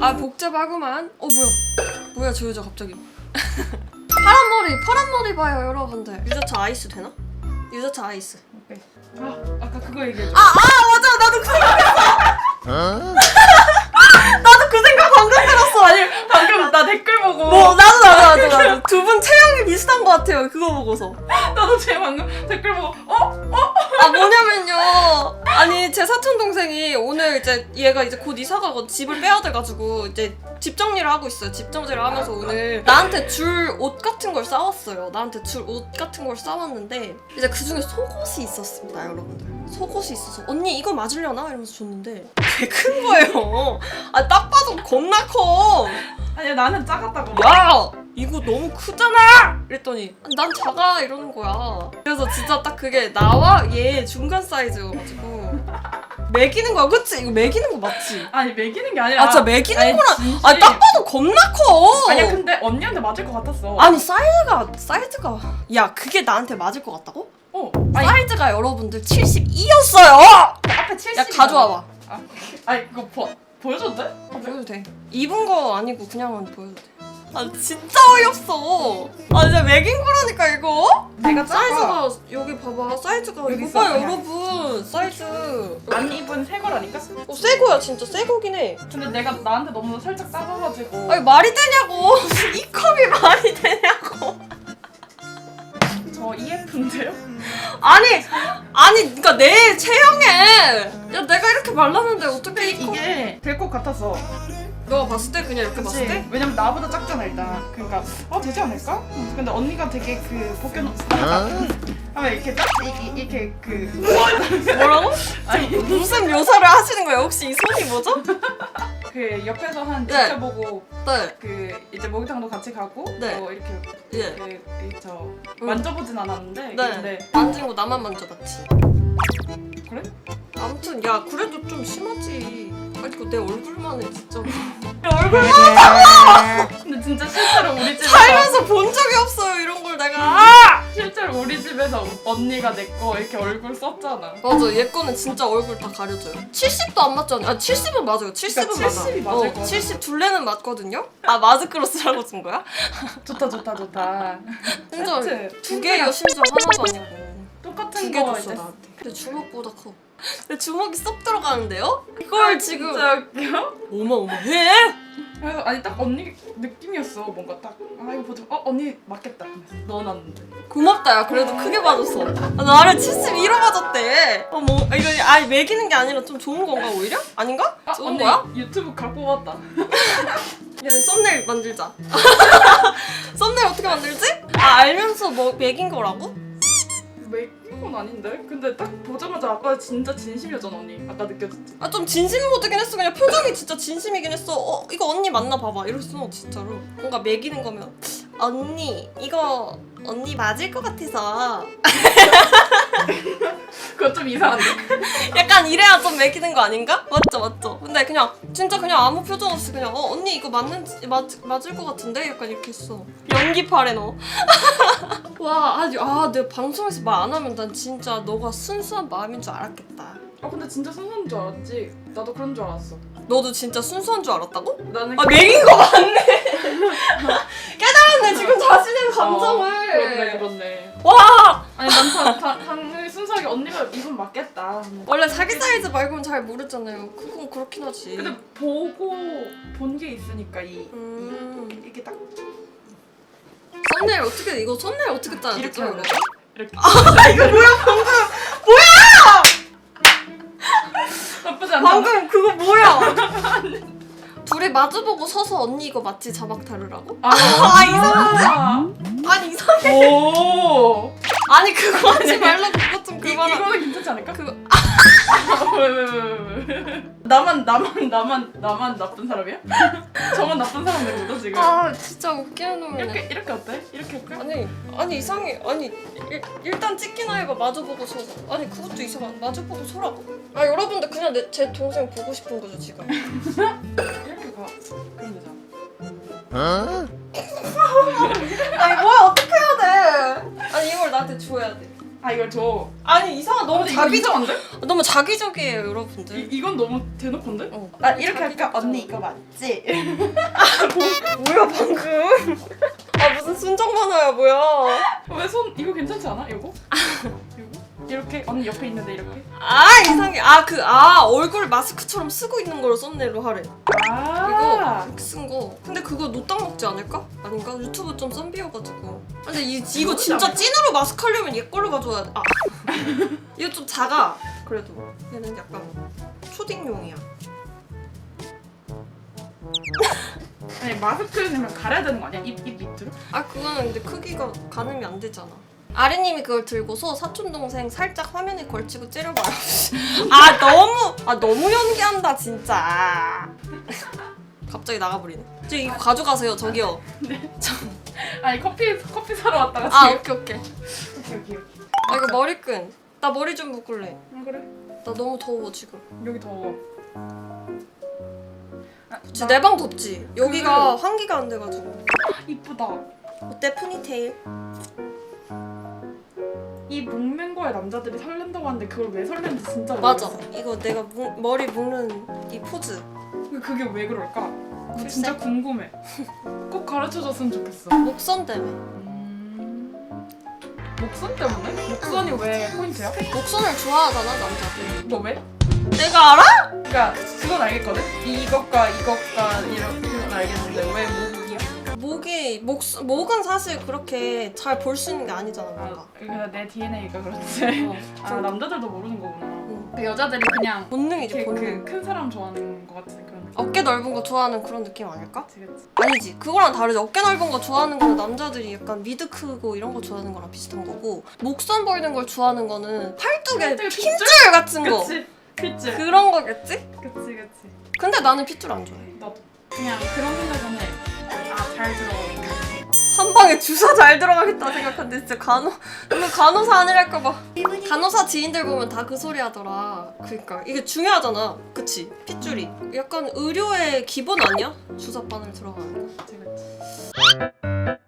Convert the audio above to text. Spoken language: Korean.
아 복잡하구만. 어 뭐야? 뭐야 저 여자 갑자기? 파란 머리, 파란 머리 봐요 여러분들. 유자차 아이스 되나? 유자차 아이스. 오케이. 아 아까 그거 얘기해줘. 아, 아 맞아 나도 그 생각했어. 나 같아요. 그거 보고서. 나도 제 방금 댓글 보고 어? 아 뭐냐면요. 아니 제 사촌 동생이 오늘 이제 얘가 이제 곧 이사 가고 집을 빼야 돼 가지고 이제 집 정리를 하고 있어요. 집 정리를 하면서 오늘 나한테 줄 옷 같은 걸 싸왔어요. 나한테 줄 옷 같은 걸 싸왔는데 이제 그 중에 속옷이 있었습니다, 여러분들. 속옷이 있어서 언니 이거 맞으려나 이러면서 줬는데 되게 큰 거예요. 아 딱 봐도 겁나 커. 아니 나는 작았다고. 야 이거 너무 크잖아 이랬더니 난 작아 이러는 거야 그래서 진짜 딱 그게 나와 얘 중간 사이즈여가지고 매기는 거야 그치? 이거 매기는 거 맞지? 아니 매기는 게 아니라. 아 진짜 매기는 아니, 거랑 진심. 아니 딱 봐도 겁나 커 아니야 근데 언니한테 맞을 것 같았어. 아니 사이즈가 사이즈가 야 그게 나한테 맞을 것 같다고? 어. 아니 사이즈가 여러분들 72였어요 앞에 70. 야 가져와봐 아, 아니 그거 보, 보여줘도 돼? 아, 보여도 돼 입은 거 아니고 그냥 보여도 돼 아 진짜 어이없어. 아 진짜 매긴 거라니까 이거? 내가 작아. 사이즈가 여기 봐봐. 사이즈가 여기 이거 있어, 봐요 그냥. 여러분. 사이즈. 안 입은 새 거라니까? 어, 새 거야 진짜. 새 거긴 해. 근데 내가 나한테 너무 살짝 작아가지고. 아니 말이 되냐고. 이 컵이 말이 되냐고. 저 EF인데요? 아니 아니 그니까 내 체형에. 야 내가 이렇게 말랐는데 어떻게 이 컵... 이게 될 것 같았어 너가 봤을 때 그냥 이렇게 봤을? 때? 왜냐면 나보다 작잖아 일단 그러니까 어 되지 않을까? 근데 언니가 되게 그 벗겨놓 하면 이렇게 딱 이, 이, 이렇게 그 뭐라고? 아니 무슨 묘사를 하시는 거예요 혹시 이 손이 뭐죠? 그 옆에서 한 네. 지켜보고 네 그 이제 목욕탕도 같이 가고 네. 또 이렇게 예. 그 저 만져보진 않았는데 네 근데 거 나만 만져봤지 그래? 아무튼 야 그래도 좀 심하지 아니 이거 내 얼굴만 해 진짜. 근데 진짜 실제로 우리 집에서 살면서 본 적이 없어요 이런 걸 내가. 아! 실제로 우리 집에서 언니가 내 거 이렇게 얼굴 썼잖아. 맞아 얘 거는 진짜 얼굴 다 가려져요. 70도 안 맞잖아요? 아 70은 맞아요. 70은 그러니까 70이 맞아. 맞을 어, 거야. 70 둘레는 맞거든요? 아 마즈크로스라고 쓴 거야? 좋다 좋다 좋다. 심지어 세트. 두 개요 심지어 하나도 아니고 똑같은 두개 거 줬어 이제 나한테. 근데 주먹보다 커. 내 주먹이 쏙 들어가는데요? 이걸 지금 진짜 웃겨. 어마어마해? 그래서 아니 딱 언니 느낌이었어 뭔가 딱. 아 이거 보자. 어 언니 맞겠다. 넣어놨는데. 고맙다 야. 그래도 크게 맞았어 아, 나를 71로 맞았대. 어뭐 이거 아니 매기는 게 아니라 좀 좋은 건가 오히려? 아닌가? 아 좋은 언니 거야? 유튜브 갖고 왔다. 야 썸네일 만들자. 썸네일 어떻게 만들지? 아 알면서 뭐 매긴 거라고? 맥인 건 아닌데 근데 딱 보자마자 아까 진짜 진심이었잖아 언니. 아까 느껴졌지? 아 좀 진심 모드긴 했어. 그냥 표정이 진짜 진심이긴 했어. 어 이거 언니 맞나 봐봐. 이랬어 진짜로. 뭔가 매기는 거면 언니 이거 언니 맞을 것 같아서. 그거 좀 이상한데? 약간 이래야 좀 매기는 거 아닌가? 맞죠 맞죠. 근데 그냥 진짜 그냥 아무 표정 없이 그냥 어 언니 이거 맞는지 맞, 맞을 것 같은데? 약간 이렇게 했어. 연기파래 너와 아니 아내 방송에서 말 안 하면 난 진짜 너가 순수한 마음인 줄 알았겠다. 아 근데 진짜 순수한 줄 알았지? 나도 그런 줄 알았어. 너도 진짜 순수한 줄 알았다고? 나는 아 매긴 거 맞네 지금 자신의 어, 감정을 그렇네 그렇네 와 아니 난 다, 다, 당연히 순수하게 언니가 입은 맞겠다 원래 자기 사이즈 말고는 잘 모르잖아요. 그건 그렇긴 하지. 근데 보고 본 게 있으니까 이 음. 이게 딱. 썸네일 어떻게 이거 썸네일 어떻게 짜야 이렇게 되죠 하는 이거? 거야 이렇게. 아 이거 뭐야? 방금 나쁘지 않아 방금 그거 뭐야? 둘이 마주보고 서서 언니 이거 맞지? 자막 다르라고? 아, 아, 이상한데? 아니 이상해. 오. 아니 그거 하지 말라고 그거 좀 이, 그만하 이거는 괜찮지 않을까? 그거 왜왜왜왜 나만 나만 나만 나만 나쁜 사람이야? 저만 나쁜 사람 된 거죠 지금? 아 진짜 웃기는 놈이네 이렇게 이렇게 어때? 이렇게 할까? 아니 아니 이상해 아니 일, 일단 찍기나 해봐 마주보고 서서 아니 그것도 이상한 마주보고 서라고 아 여러분들 그냥 내, 제 동생 보고 싶은 거죠 지금 이렇게 가 그럼 되잖아 이걸 아줘 아니 이상한 너무 근데 이거 자기 이상한데? 너무 너무 자기적이에요 여러분들. 이, 이건 너무 대놓고인데? 어. 아 이렇게 할까? 언니 이거 맞지? 뭐야 방금? 아 무슨 순정 만화야 뭐야? 왜 손 이거 괜찮지 않아? 이거? 이거? 이렇게 언니 옆에 있는데 이렇게? 아 이상해. 아 그 아 얼굴 마스크처럼 쓰고 있는 걸 썸네일로 하래. 아 이거 이렇게 쓴 거. 근데 그거 노딱 먹지 않을까? 아닌가? 유튜브 좀 썸비여가지고. 근데 이 이거 진짜 찐으로 마스크 하려면 얘 걸로 가져와야 돼. 아 이거 좀 작아. 그래도 얘는 약간 초딩용이야. 아니 마스크는 가려야 되는 거 아니야? 입, 입 밑으로? 아 그거는 근데 크기가 가늠이 안 되잖아. 아래님이 그걸 들고서 사촌 동생 살짝 화면에 걸치고 째려봐요. 아 너무 아 너무 연기한다 진짜. 갑자기 나가버리네. 저 이거 가져가세요 저기요. 아니 커피 커피 사러 왔다가 아 지금 오케이 오케이. 오케이 오케이 오케이 아 이거 머리끈. 나 머리 좀 묶을래. 아, 그래 나 너무 더워 지금. 여기 더워 아, 지금 내방 덥지? 여기가 환기가 안 돼가지고. 이쁘다 어때 포니테일? 이 묶는 거에 남자들이 설렌다고 하는데 그걸 왜 설렌지 진짜 맞아. 모르겠어. 이거 내가 묶- 머리 묶는 이 포즈. 근데 그게 왜 그럴까? 글쎄. 진짜 궁금해 꼭 가르쳐줬으면 좋겠어 목선 때문에. 음... 목선 때문에? 목선이 왜 포인트야? 목선을 좋아하잖아 남자들. 너 왜? 내가 알아? 그러니까 그건 알겠거든? 이것과 이것과 이런 건 알겠는데 왜 목이 목 목은 사실 그렇게 잘 볼 수 있는 게 아니잖아 뭔가. 아, 그냥 내 DNA가 그렇지. 어, 아좀 남자들도 모르는 거구나. 응. 그 여자들이 그냥 본능이지 본능. 그큰 사람 좋아하는 거 같은 그런 느낌. 어깨 넓은 거 좋아하는 그런 느낌 아닐까? 그치 그치. 아니지. 그거랑 다르지. 어깨 넓은 거 좋아하는 거는 남자들이 약간 미드 크고 이런 거 좋아하는 거랑 비슷한 거고 목선 보이는 걸 좋아하는 거는 팔뚝에 팔뚝에 핏줄? 같은 거. 그치. 그치 그런 거겠지? 그치 그치. 근데 나는 핏줄 안 좋아해. 나도 그냥 그런 생각은 해아 잘 들어 한 방에 주사 잘 들어가겠다 생각하는데 진짜 간호 오늘 간호사 아니랄까봐. 간호사 지인들 보면 다 그 소리 하더라. 그러니까 이게 중요하잖아. 그치? 핏줄이. 약간 의료의 기본 아니야? 주사 바늘 들어가는 거. 그치 그치